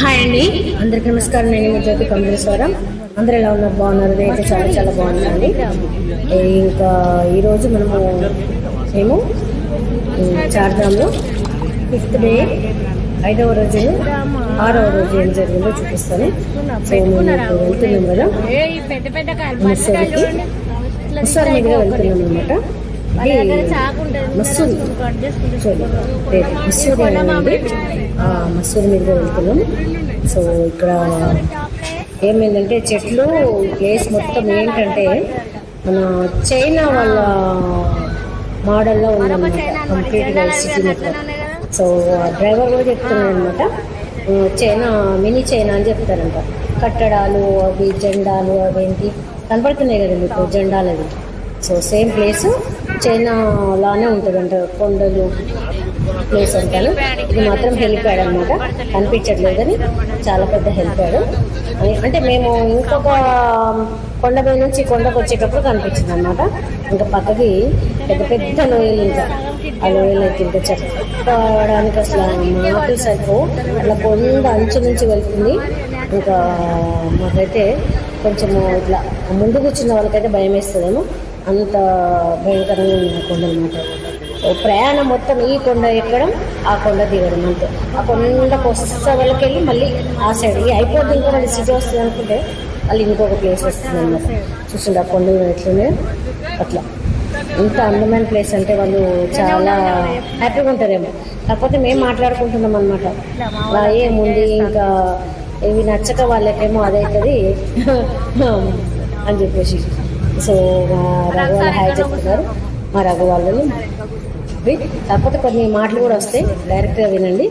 Hi అండి. అందరికి నమస్కారం. నేను మీ జ్యోతి కమలేశ్వరం అందరూ ఎలా ఉన్నారు? బాగున్నారు? నేనైతే చాలా చాలా ఏ, ఇంకా ఈరోజు మనము మేము చార్ధాంలో ఫిఫ్త్ డే ఐదవ రోజు ఆరవ రోజు ఏం జరిగిందో చూపిస్తాను. సో మేము వెళ్తున్నాం కదా. ముస్సార్ మీదుగా వెళ్తున్నాం అనమాట మసూరి మసూరి అనేది మసూరి మీదుగా వెళ్తున్నాం. సో ఇక్కడ ఏమైందంటే చెట్లు ప్లేస్ మొత్తం ఏంటంటే మన చైనా వాళ్ళ మోడల్లో ఉందన్నమాట కంప్లీట్గా సిటీ మొత్తం. సో డ్రైవర్ కూడా చెప్తున్నాడు అనమాట చైనా మినీ చైనా అని చెప్తారంట. కట్టడాలు అవి జెండాలు అవేంటి? కనపడుతున్నాయి కదా మీకు జెండాలు అవి సో సేమ్ ప్లేస్ చైనా లానే ఉంటుందంట కొండలు ప్లేస్ అంటాను. ఇది మాత్రం హెలిప్యాడ్ అనమాట కనిపించట్లేదు కానీ చాలా పెద్ద హెలిప్యాడ్ అంటే మేము ఇంకొక కొండపై నుంచి కొండకు వచ్చేటప్పుడు కనిపించింది అనమాట ఇంకా పక్కకి పెద్ద పెద్ద లోయలు ఇంకా. ఆ లోయలు అయితే ఇంకా చెప్పడానికి అసలు మాటలు సరిపో అట్లా కొండ అంచు నుంచి వెళ్తుంది. ఇంకా మాకైతే కొంచెము ఇట్లా ముందు కూర్చున్న వాళ్ళకైతే భయం వేస్తుందేమో అంత భయంకరంగా ఉంది ఆ కొండ అనమాట ప్రయాణం మొత్తం ఈ కొండ ఎక్కడం ఆ కొండ దిగడం అంతే. ఆ కొండకు వస్తే వెళ్ళి మళ్ళీ ఆ సైడ్ ఈ అయిపోతుంది ఇంకా మళ్ళీ సిటీ వస్తుంది అనుకుంటే మళ్ళీ ఇంకొక ప్లేస్ వస్తుంది అనమాట చూసిండు ఆ కొండ ఎట్లున్నాయో అట్లా. ఇంత అందమైన ప్లేస్ అంటే వాళ్ళు చాలా హ్యాపీగా ఉంటారేమో. కాకపోతే మేము మాట్లాడుకుంటున్నాం అనమాట ఏముంది ఇంకా ఇవి నచ్చక వాళ్ళకేమో అదవుతుంది అని చెప్పేసి. సో మా రఘు వాళ్ళు హాయ్ చెప్తున్నారు. మా రఘు వాళ్ళు కాకపోతే కొన్ని మాటలు కూడా వస్తాయి డైరెక్ట్గా వినండి.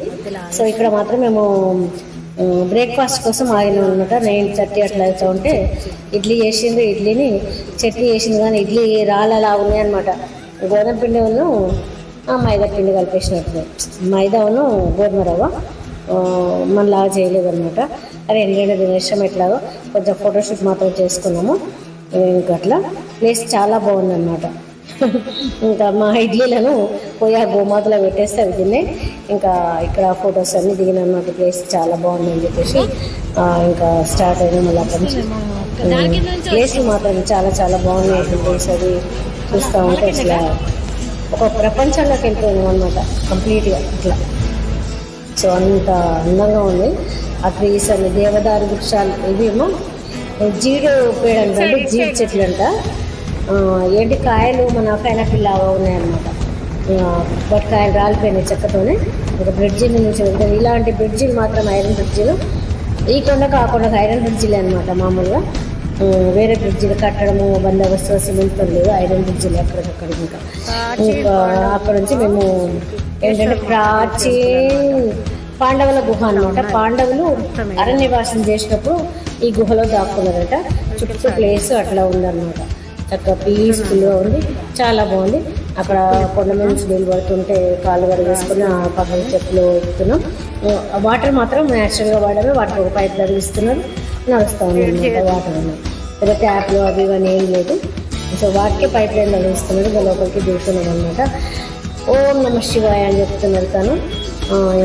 సో ఇక్కడ మాత్రం మేము బ్రేక్ఫాస్ట్ కోసం ఆగినాం అనమాట నైన్ థర్టీ అట్లా అవుతా ఉంటే ఇడ్లీ చేసిండ్రు. ఇడ్లీని చట్నీ చేసింది కానీ ఇడ్లీ రాళ్ళలా ఉన్నాయి అనమాట గోధుమ పిండి ఉన్ను మైదా పిండి కలిపేసినట్టు మైదాను గోధుమ రవ్వ ఆ, మనలాగా చేయలేదన్నమాట. అరే ఎండిన తినేసాం ఎట్లాగో. కొంచెం ఫోటోషూట్ మాత్రం చేసుకున్నాము. ఇంకా అట్లా ప్లేస్ చాలా బాగుందన్నమాట. ఇంకా మా ఇడ్లీలను పోయి ఆ గోమాతలో పెట్టేస్తే అవి తిన్నాయి ఇంకా ఇక్కడ ఫొటోస్ అన్ని దిగిన అన్నమాట ప్లేస్ చాలా బాగుంది అని చెప్పేసి ఇంకా స్టార్ట్ అయినా మళ్ళీ అక్కడి నుంచి ప్లేస్ మాత్రం చాలా చాలా బాగున్నాయి. ప్లేస్ అది చూస్తూ ఉంటే అసలు ఒక ప్రపంచంలోకి వెళ్ళిపోయాము అనమాట కంప్లీట్గా ఇట్లా. సో అంత అందంగా ఉంది. ఆ ట్రీస్ అన్ని దేవదారు వృక్షాలు ఇవేమో జీడు పేడ అంటే జీడి చెట్లు అంట ఏంటి కాయలు మన పైనాపిల్ లాగా ఉన్నాయన్నమాట. ఆ, బట్ కాయలు రాలిపోయినాయి చెక్కతోనే. ఒక బ్రిడ్జి నుంచి వెళ్తే ఇలాంటి బ్రిడ్జిలు మాత్రం ఐరన్ బ్రిడ్జిలు. ఈ కొండకు ఆ కొండకు ఐరన్ బ్రిడ్జిలే అనమాట మామూలుగా. వేరే బ్రిడ్జిలు కట్టడము బందోబస్తు సిమెంట్తో లేదు ఐరన్ బ్రిడ్జిలు ఎక్కడికక్కడ ఇంకా. అక్కడ నుంచి మేము ఏంటంటే ప్రాచీన్ పాండవుల గుహ అనమాట పాండవులు అరణ్యవాసం చేసినప్పుడు ఈ గుహలో దాక్కున్నారట చుట్టూ ప్లేస్ అట్లా ఉందన్నమాట. చక్కగా పీస్ఫుల్గా ఉంది. చాలా బాగుంది. అక్కడ కొండ నుంచి నీళ్ళు పడుతుంటే కాళ్ళు కడిగేసుకుని ఆ పక్కన చెట్లు ఎక్కుతున్నాం వాటర్ మాత్రం న్యాచురల్గా వాడమే. వాటర్ ఒక పైప్ తరిగిస్తున్నారు నడుస్తూ ఉంది వాటర్ ఉన్నాయి పెద్ద ట్యాప్లు అవి ఇవన్నీ ఏం లేదు. సో వాటికి పైప్ లైన్ తగిలిస్తున్నారు ఇంకా లోపలికి దిగుతున్నాం అనమాట ఓం నమ శివాయ అని చెప్తున్నారు తను.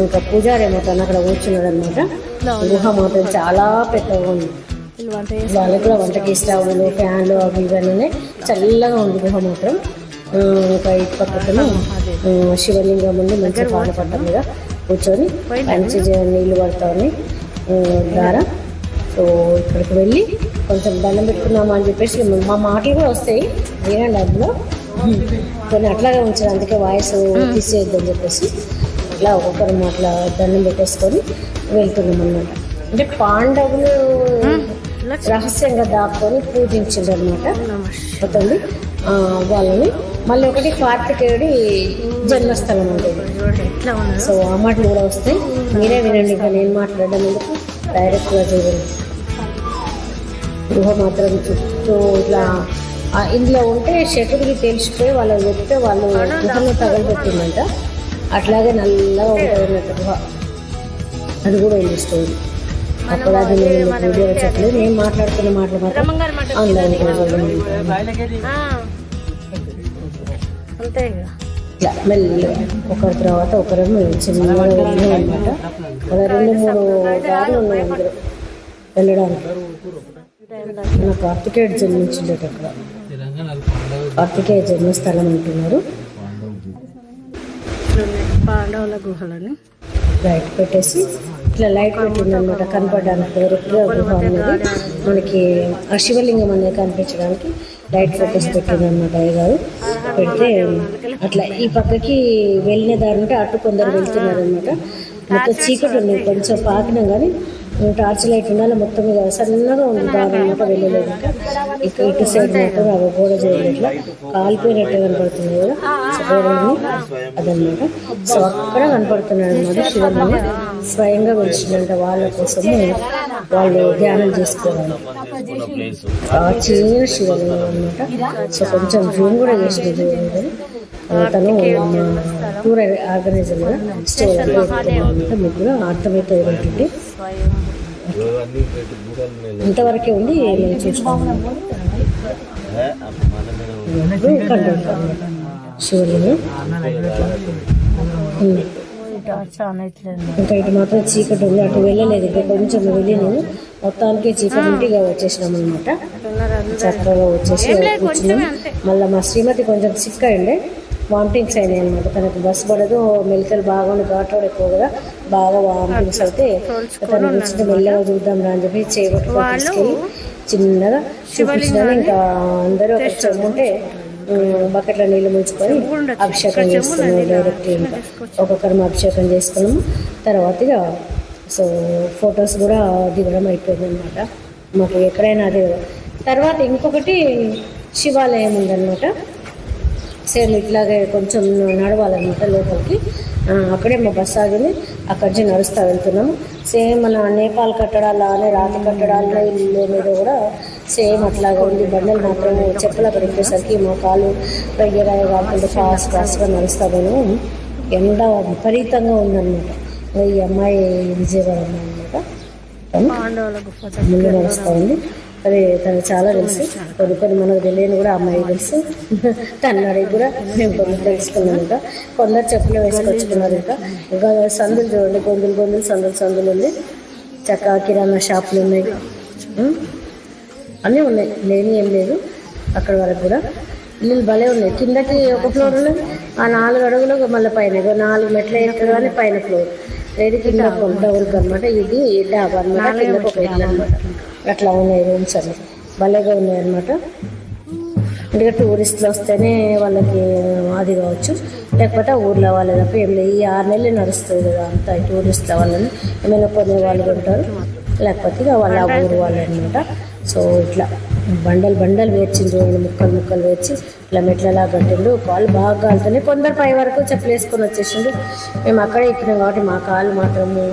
ఇంకా పూజారి ఏమో తను అక్కడ కూర్చున్నాడు అనమాట గుహ మాత్రం చాలా పెద్దగా ఉంది. వాళ్ళకి కూడా వంటకి స్టవ్లు ఫ్యాన్లు అవి ఇవన్నీ. చల్లగా ఉంది గుహ మాత్రం. ఇంకా ఇటు పక్కన శివలింగం ఉంది మంచి పాల పడ్డ మీద కూర్చొని మంచి నీళ్ళు పడతా ఉన్నాయి ఆ, దారా సో ఇక్కడికి వెళ్ళి కొంచెం దండం పెట్టుకున్నామా అని చెప్పేసి మా మాటలు కూడా వస్తాయి. వినండి అందులో కొన్ని అట్లాగే ఉంచారు అందుకే వాయిస్ తీసేయద్దని చెప్పేసి. అట్లా ఒక్కొక్కరు అట్లా దండం పెట్టేసుకొని వెళ్తున్నాం అన్నమాట అంటే పాండవులు రహస్యంగా దాక్కొని పూజించారు అనమాట అవుతుంది వాళ్ళని మళ్ళీ ఒకటి కార్తికేయుడి జన్మస్థలం ఉంటుంది సో ఆ మాటలు కూడా వస్తాయి. మీరే వినండి ఇంకా నేను మాట్లాడడం ఎందుకు? డైరెక్ట్గా చూడండి. గృహ మాత్రం చుట్టూ ఇట్లా ఆ ఇందులో ఉంటే శకుడికి తెలిసిపోయి వాళ్ళకి చెప్తే వాళ్ళు గృహంలో తగలబెట్టిందంట. అట్లాగే నల్లగా ఉంటుంది అది కూడా ఉంది స్టోరీ అక్కడ అది నేను వీడియో నేను మాట్లాడుతున్న మాటలు మాత్రం అందరూ అంతే ఇట్లా మెల్లగా ఒకరి తర్వాత ఒకరేమో చిన్నగా వెళ్ళాం అనమాట ఒక రెండు మూడు దారులు ఉన్నాయి అందులో వెళ్ళడానికి. మన కార్తికేయుడు జన్మించిండట అక్కడ. కార్తికేయ జన్మస్థలం అంటున్నారు. పాండవుల గుహలని. లైట్ పెట్టేసి ఇట్లా లైట్ పెట్టిందనమాట కనపడడానికి గుహ అనేది. మనకి ఆ శివలింగం అనేది కనిపించడానికి లైట్ ఫోకస్ పెట్టిందనమాట అయ్యగారు పెడితే అట్లా ఈ పక్కకి వెళ్ళిన దారి ఉంటే అటు కొందరు వెళ్తున్నారు అనమాట మొత్తం చీకటి ఉంది కొంచెం పాకినాం కానీ టార్చ్ లైట్ ఉండాలి మొత్తం మీద సన్నగా ఉంది దారి అనమాట వెళ్ళలేదు ఇంకా. ఇటు సైడ్ మాత్రం అవి గోడ చేయడం కాలిపోయినట్టు కనపడుతుంది కదా గోడని అదనమాట. సో అక్కడ కనపడుతున్నాడు అనమాట శివలింగం స్వయంగా వచ్చిందంట వాళ్ళ కోసము వాళ్ళు ధ్యానం చేసుకోవాలి. ఆ చిన్న శివలింగం అనమాట సో కొంచెం జూమ్ కూడా చేసింది తను టూర్ ఆర్గనైజర్ కూడా స్టోర్ అంటే మీకు కూడా ఉంటుంది ఇంతవరకే ఉంది శివలింగం ఇంకా ఇటు మాత్రం చీకటి ఉంది. అటు వెళ్ళలేదు. ఇంకా కొంచెం వెళ్ళినాము. మొత్తానికి చీకటి ఉంటే ఇక వచ్చేసినాం అనమాట చక్కగా వచ్చేసి కూర్చున్నాం. మళ్ళీ మా శ్రీమతి కొంచెం సిక్ అయిండే వామిటింగ్స్ అయినాయి అనమాట తనకు బస్సు పడదు మెలికలు బాగుంది రోడ్ ఎక్కువ కదా బాగా వామిటింగ్స్ అయితే తను మెల్లగా చూద్దాం రా అని చెప్పి తీసుకెళ్ళి చిన్నగా చూపించినాను. ఇంకా అందరూ ఒక చెమ్ముంటే బకెట్లో నీళ్ళు ముంచుకొని అభిషేకం చేస్తున్నాం డైరెక్ట్ ఇంకా ఒక్కొక్కరం అభిషేకం చేసుకున్నాము తర్వాత ఇక సో ఫొటోస్ కూడా దిగడం అయిపోయింది అనమాట మాకు ఎక్కడైనా అదే. తర్వాత ఇంకొకటి శివాలయం ఉందన్నమాట. సేమ్ ఇట్లాగే కొంచెం నడవాలన్నమాట లోపలికి. అక్కడే మా బస్ ఆగింది. అక్కడి నుంచి నడుస్తూ వెళ్తున్నాము. సేమ్ మన నేపాల్ కట్టడాలనే రాతి కట్టడాల ఇల్లు మీద కూడా సేమ్ అట్లాగే ఉంది బండలు మాత్రం చెప్పులు అక్కడ ఎక్కేసరికి మా కాలు రెగ్యులర్గా కాకుండా ఫాస్ట్ ఫాస్ట్గా నడుస్తా పోయినాము. ఎండ విపరీతంగా ఉందన్నమాట. ఈ అమ్మాయి విజయవాడ గుహ ముందు నడుస్తూ ఉంది. అది తనకు చాలా తెలుసు. కొన్ని కొన్ని మనకు తెలియని కూడా అమ్మాయి తెలుసు. తన అడిగి కూడా మేము కొన్ని తెలుసుకున్నాం ఇంకా. కొందరు చెప్పులు వేసుకొచ్చుకున్నారు ఇంకా. ఇంకా సందులు చూడండి గొంతులు గొంతులు సందులు సందులు ఉంది. చక్కగా కిరాణా షాపులు ఉన్నాయి. అన్నీ ఉన్నాయి. లేని ఏం లేదు. అక్కడ వరకు కూడా. ఇల్లులు భలే ఉన్నాయి. కిందకి ఒక ఫ్లోర్ ఉన్నాయి ఆ నాలుగు అడుగులు మళ్ళీ పైన. నాలుగు మెట్ల ఎక్కగానే పైన ఫ్లోర్. లేదు కింద డబుల్ అనమాట ఇది డాబా అనమాట కిందకి ఒక ఇల్లు అనమాట అట్లా ఉన్నాయి రూమ్స్ అన్ని. భలేగా ఉన్నాయి అనమాట అంటే టూరిస్టులు వస్తేనే వాళ్ళకి అది కావచ్చు. లేకపోతే ఊర్లో వాళ్ళ తప్ప ఏం లేదు. ఈ ఆరు నెలలు నడుస్తుంది కదా అంతా టూరిస్టుల వాళ్ళని ఏమైనా కొనే వాళ్ళు ఉంటారు లేకపోతే ఇక వాళ్ళ ఊరు వాళ్ళు అనమాట సో ఇట్లా బండలు బండలు వేర్చిండ్రు. ఆయన ముక్కలు ముక్కలు వేర్చి ఇట్లా మెట్లలా కట్టిండు కాళ్ళు బాగా కాలుతున్నాయి. కొందరు పై వరకు చెప్పులు వేసుకొని వచ్చేసిండు మేము అక్కడే ఎక్కినాం కాబట్టి మా కాళ్ళు మాత్రము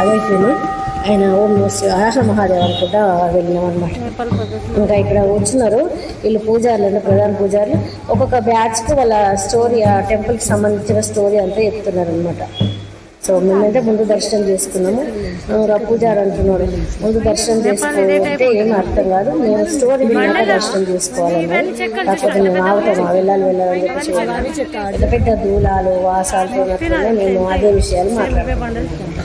అదైపోయినాయి ఆయన ఓం నమో మహాదేవ్ అనుకుంటా వెళ్ళినాం అనమాట ఇంకా ఇక్కడ వచ్చినారు వీళ్ళు పూజారులు అంటే ప్రధాన పూజారులు. ఒక్కొక్క బ్యాచ్కి వాళ్ళ స్టోరీ ఆ టెంపుల్కి సంబంధించిన స్టోరీ అంతా చెప్తున్నారు అనమాట సో మేమైతే ముందు దర్శనం చేసుకున్నాము. ఇంకా పూజారు అంటున్నాడు ముందు దర్శనం చేసుకోవాలంటే ఏం అర్థం కాదు. మేము స్టోరీ విన్నాక దర్శనం చేసుకోవాలన్నారు కాకపోతే మేము ఆగుతాము వెళ్ళాలి వెళ్ళాలని చెప్పి పెద్ద పెద్ద దూలాలు వాసాలతో మేము అదే విషయాలు మాట్లాడుతున్నాం.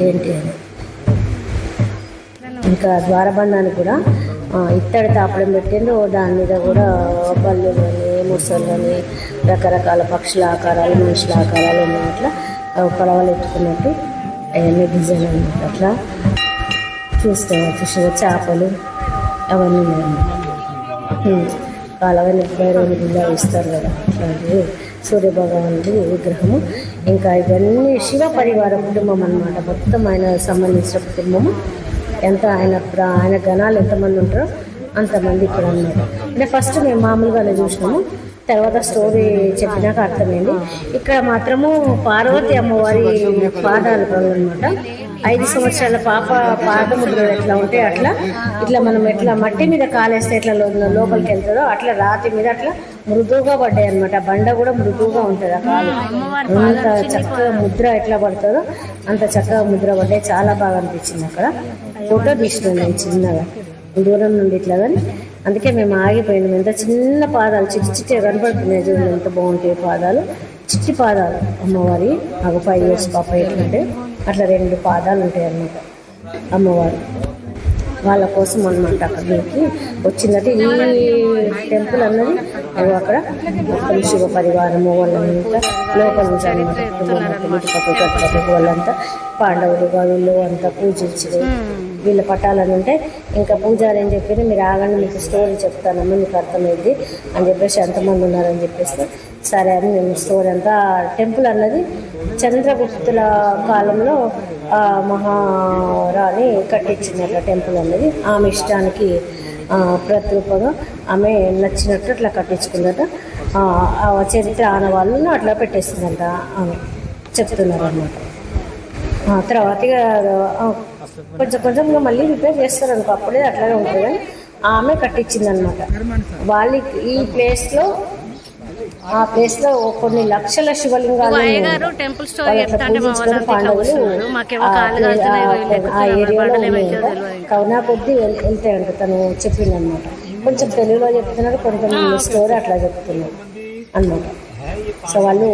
ఏంటి అని. ఇంకా ద్వారబంధాన్ని కూడా ఇత్తడి తాపడం పెట్టిండు దాని మీద కూడా పళ్ళు కానీ ముసలు కానీ రకరకాల పక్షుల ఆకారాలు మనుషుల ఆకారాలు ఉన్నాయి. అట్లా పడవలు ఎత్తుకున్నట్టు అవన్నీ డిజైన్ అనమాట అట్లా చూస్తాం చూసిన చేపలు అవన్నీ ఉన్నాయన్నమాట ఉమ్. కాలవని భైరవుని గుళ్ళ ఇస్తారు కదా. అట్లాంటివి సూర్యభగవానుడి విగ్రహము. ఇంకా ఇవన్నీ శివ పరివార కుటుంబం అన్నమాట. మొత్తం ఆయన సంబంధించిన కుటుంబము. ఎంత ఆయన ఆయన గణాలు ఎంతమంది ఉంటారో అంతమంది ఇక్కడ అన్నమాట అంటే ఫస్ట్ మేము మామూలుగానే చూసినాము. తర్వాత స్టోరీ చెప్పినాక అర్థమైంది. ఇక్కడ మాత్రము పార్వతి అమ్మవారి పాదాలు అనమాట ఐదు సంవత్సరాల పాప పాదముద్రలు ఎట్లా ఉంటాయి అట్లా. ఇట్లా మనం ఎట్లా మట్టి మీద కాలేస్తే ఎట్లా లోపలికి వెళ్తుందో అట్లా రాతి మీద అట్లా మృదువుగా పడ్డాయి అనమాట బండ కూడా మృదువుగా ఉంటుంది ఆ కాలు. అంత చక్కగా ముద్ర ఎట్లా పడుతుందో అంత చక్కగా ముద్ర పడ్డాయి. చాలా బాగా అనిపించింది అక్కడ. ఫోటో తీసుకున్నాను నేను చిన్నగా. దూరం నుండి ఇట్లా కానీ. అందుకే మేము ఆగిపోయినాం. ఎంత చిన్న పాదాలు చిట్టి చిట్టి కనపడుతున్నాయి చూడండి ఎంత బాగుంటాయి పాదాలు. చిట్టి పాదాలు అమ్మవారి ఒక ఫైవ్ ఇయర్స్ పాప ఎట్లంటే. అట్లా రెండు పాదాలు ఉంటాయి అన్నమాట అమ్మవారు. వాళ్ళ కోసం అనమాట అక్కడికి వచ్చిందంటే ఈ టెంపుల్ అన్నది అక్కడ మొత్తం శివ పరివారము వాళ్ళంతా లోపల నుంచి అనమాట వాళ్ళంతా పాండవులు వీళ్ళు అంతా పూజించారు. వీళ్ళ పట్టాలని ఉంటే ఇంకా పూజారి అని చెప్పి మీరు ఆగండి మీకు స్టోరీ చెప్తానమ్మా మీకు అర్థమైంది అని చెప్పేసి ఎంతమంది ఉన్నారని చెప్పేసి సరే అని మేము స్టోరీ అంతా టెంపుల్ అన్నది చంద్రగుప్తుల కాలంలో మహారాణి కట్టించింది అట్లా టెంపుల్ అన్నది. ఆమె ఇష్టానికి ప్రతిరూపంగా ఆమె నచ్చినట్టు అట్లా కట్టించుకుందట. ఆ చరిత్ర ఆనవాళ్ళను అట్లా పెట్టేస్తుందంట ఆమె. చెప్తున్నారు అన్నమాట తర్వాత కొంచెం కొంచెం మళ్ళీ రిపేర్ చేస్తారు అనుకో అప్పుడే అట్లాగే ఉంటుంది ఆమె కట్టించింది అనమాట వాళ్ళకి ఈ ప్లేస్లో ఆ ప్లేస్లో కొన్ని లక్షల శివలింగాలు. Temple story. కవునా కొద్దీ వెళ్తాయంట తను చెప్పింది అనమాట కొంచెం తెలుగులో చెప్తున్నాడు కొంచెం స్టోరీ అట్లా చెప్తున్నాడు అన్నమాట. సో వాళ్ళు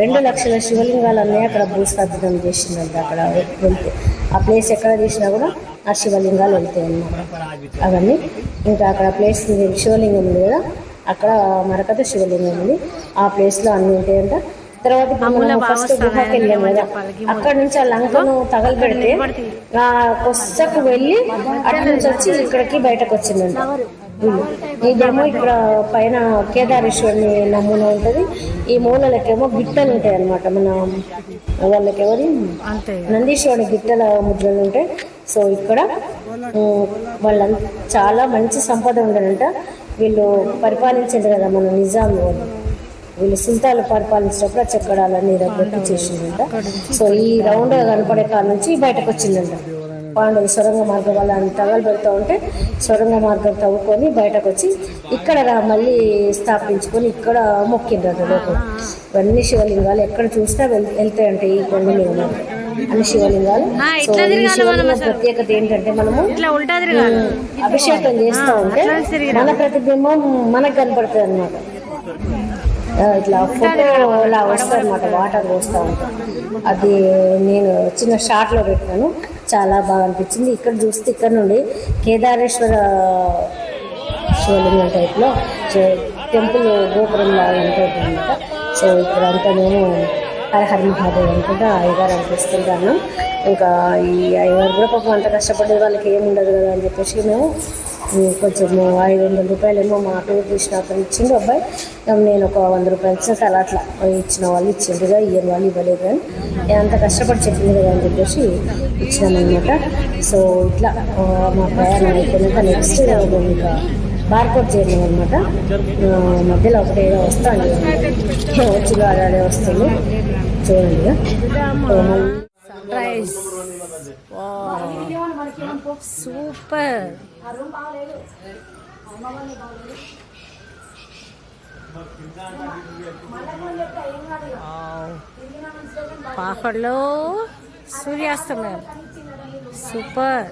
రెండు లక్షల శివలింగాలు అన్నీ అక్కడ భూస్థాపితం చేసిందంట. అక్కడ వెళ్తే ఆ ప్లేస్ ఎక్కడ తీసినా కూడా ఆ శివలింగాలు వెళ్తాయి అన్నమాట అవన్నీ ఇంకా అక్కడ ప్లేస్ శివలింగం ఉంది కదా అక్కడ మరకత శివలింగం ఉంది. ఆ ప్లేస్లో అన్నీ ఉంటాయంట. తర్వాత ఫస్ట్ గుహకి వెళ్ళాం కదా. అక్కడ నుంచి ఆ లంకను తగలబెడితే ఆ కొස්සకు వెళ్ళి అటు నుంచి వచ్చి ఇక్కడికి బయటకు వచ్చిందంట. వీళ్ళు. ఇదేమో ఇక్కడ పైన కేదారేశ్వరుని నమూనా ఉంటుంది. ఈ మూలలకేమో గిట్టలు ఉంటాయి అన్నమాట మన వాళ్ళకి ఎవరి అంతే. నందీశ్వరుని గిట్టల ముద్రలు ఉంటాయి. సో ఇక్కడ ఉమ్, వాళ్ళంతా చాలా మంచి సంపద ఉండదంట వీళ్ళు పరిపాలించారు కదా మన నిజాం వాళ్ళు వీళ్ళు సుల్తాన్లు పరిపాలించినప్పుడు ఆ చెక్కడాలన్నీ రగ్గొట్టి చేసిందంట సో ఈ రౌండ్ కనపడే కాడ నుంచి బయటకు వచ్చిందంట. పాండవులు సొరంగ మార్గం వల్ల తగలు పెడతా ఉంటే సొరంగ మార్గం తవ్వుకొని బయటకు వచ్చి ఇక్కడ రా- మళ్ళీ స్థాపించుకొని ఇక్కడ మొక్కిండ్రట లోపల. ఇవన్నీ శివలింగాలు ఎక్కడ చూసినా వెళ్ వెళ్తాయంట ఈ కొండ మీద మాత్రం. అన్ని శివలింగాలు. ప్రత్యేకత ఏంటంటే మనము అభిషేకం చేస్తూ ఉంటే. మన ప్రతిబింబం మనకు కనపడుతుంది అనమాట ఇట్లా ఫోటో ఇలా వస్తుంది అనమాట వాటర్ పోస్తూ ఉంటాం. అది నేను చిన్న షార్ట్లో పెట్టాను చాలా బాగా అనిపించింది. ఇక్కడ చూస్తే ఇక్కడ నుండి కేదారేశ్వర శివలింగం టైప్లో టెంపుల్ గోపురం లాగా ఉంటుంది అనమాట సో ఇక్కడ అంతా మేము హరిహర మహాదేవ్ అనుకుంటా అయ్యగారు అనిపిస్తుంటాను ఇంకా ఈ అయ్యగారు కూడా పాపం అంత కష్టపడే వాళ్ళకి ఏముండదు కదా అని చెప్పేసి మేము కొంచెం ఐదు వందల రూపాయలు ఏమో మా టూర్ తీసిన అతను ఇచ్చిండు అబ్బాయి. నేను ఒక వంద రూపాయలు ఇచ్చిన అలా అట్లా ఇచ్చిన వాళ్ళు ఇచ్చిండుగా ఇయ్యని వాళ్ళు ఇవ్వలేదు కానీ నేను అంత కష్టపడి చెప్పింది కదా అని చెప్పేసి ఇచ్చినామన్నమాట. సో ఇట్లా మా ప్రయాణం అయిపోయినాక నెక్స్ట్ ఇంకా బార్కోడ్ చేయడం అనమాట మధ్యలో ఒకటి ఏదో వస్తాను వచ్చి అదే వస్తుంది. చూడండి. సన్ రైజ్ సూపర్ పాకడలో సూర్యాస్తమయం. సూపర్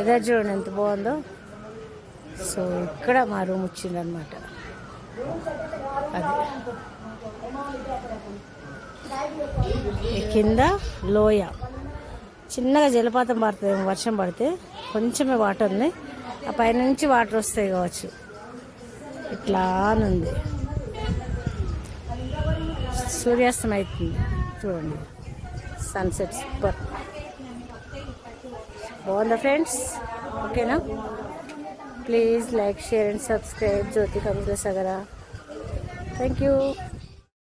ఎదా చూడండి ఎంత బాగుందో. సో ఇక్కడ మా రూమ్ వచ్చిందనమాట అది. కింద లోయ. చిన్నగా జలపాతం పడుతుంది వర్షం పడితే. కొంచెమే వాటర్ ఉంది. ఆ పైన నుంచి వాటర్ వస్తాయి కావచ్చు. ఇట్లా ఉంది. సూర్యాస్తం అవుతుంది చూడండి. సన్సెట్ సూపర్ బాగుందా ఫ్రెండ్స్? ఓకేనా? Please like share and subscribe. Jyothi computer సగరా. Thank you.